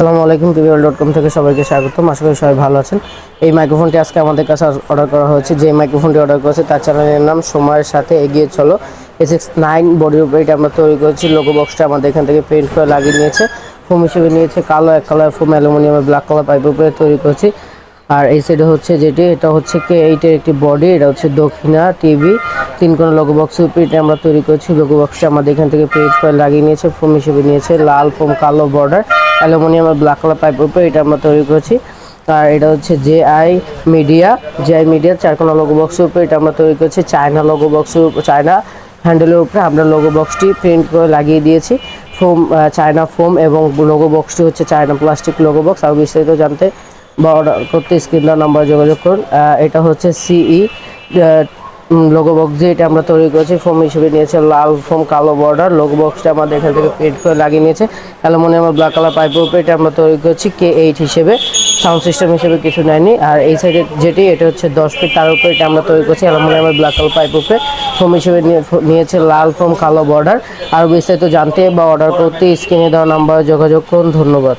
আসসালামু আলাইকুম টিভিএল dot com থেকে সবাইকে স্বাগতম। আশা করি সবাই ভালো আছেন। এই মাইক্রোফোনটি আজকে আমাদের কাছে অর্ডার করা হয়েছে। যে মাইক্রোফোনটি অর্ডার করেছে, তার চ্যানেলের নাম সময়ের সাথে এগিয়ে চলো। এস এক্স নাইন বডির উপরে এটা আমরা তৈরি করেছি। লোগো বক্সটা আমাদের এখান থেকে প্রিন্ট করে লাগিয়ে নিয়েছে। ফোম হিসেবে নিয়েছে কালো, এক কালার ফোম অ্যালুমিনিয়ামের ব্ল্যাক কালার পাইপের উপরে তৈরি করেছি। আর এই সাইডে হচ্ছে যেটি, এটা হচ্ছে কে, এইটের একটি বডি এটা হচ্ছে দক্ষিণা টিভি তিন কোণা লোগো বক্সের উপরে এটা আমরা তৈরি করেছি। লোগো বক্সটা আমাদের এখান থেকে প্রিন্ট করে লাগিয়ে নিয়েছে। ফোম হিসেবে নিয়েছে লাল ফোম কালো বর্ডার অ্যালুমিনিয়াম আর ব্ল্যাক কালার পাইপের উপরে, এটা আমরা তৈরি করেছি। আর এটা হচ্ছে J I media J I media চারকোনা logo বক্সের উপরে এটা আমরা তৈরি করেছি। চায়না লোগো বক্সের উপর চায়না হ্যান্ডেলের উপরে আমরা লোগো বক্সটি প্রিন্ট করে লাগিয়ে দিয়েছি। ফোম চায়না ফোম এবং লোগো বক্সটি হচ্ছে চায়না প্লাস্টিক লোগো বক্স আর বিস্তারিত জানতে বা অর্ডার করতে স্ক্রিন নাম্বার যোগাযোগ করুন। এটা হচ্ছে সিই লোগো বক্স যে এটা আমরা তৈরি করেছি। ফোম হিসেবে নিয়েছে লাল ফোম কালো বর্ডার লোগো বক্সটা আমাদের এখান থেকে প্রিন্ট করে লাগিয়ে নিয়েছে। অ্যালুমিনিয়াম ব্ল্যাক কালার পাইপের উপরে এটা আমরা তৈরি করেছি কে এইট হিসেবে। সাউন্ড সিস্টেম হিসেবে কিছু নেয়নি। আর এই সাইডে যেটি, এটা হচ্ছে দশ ফিট তার উপরে এটা আমরা তৈরি করছি। অ্যালুমিনিয়াম ব্ল্যাক কালার পাইপ উপরে। ফোম হিসেবে নিয়েছে লাল ফোম কালো বর্ডার আর বিস্তারিত জানতে বা অর্ডার করতে স্ক্রিনে দেওয়া নাম্বারে যোগাযোগ করুন। ধন্যবাদ।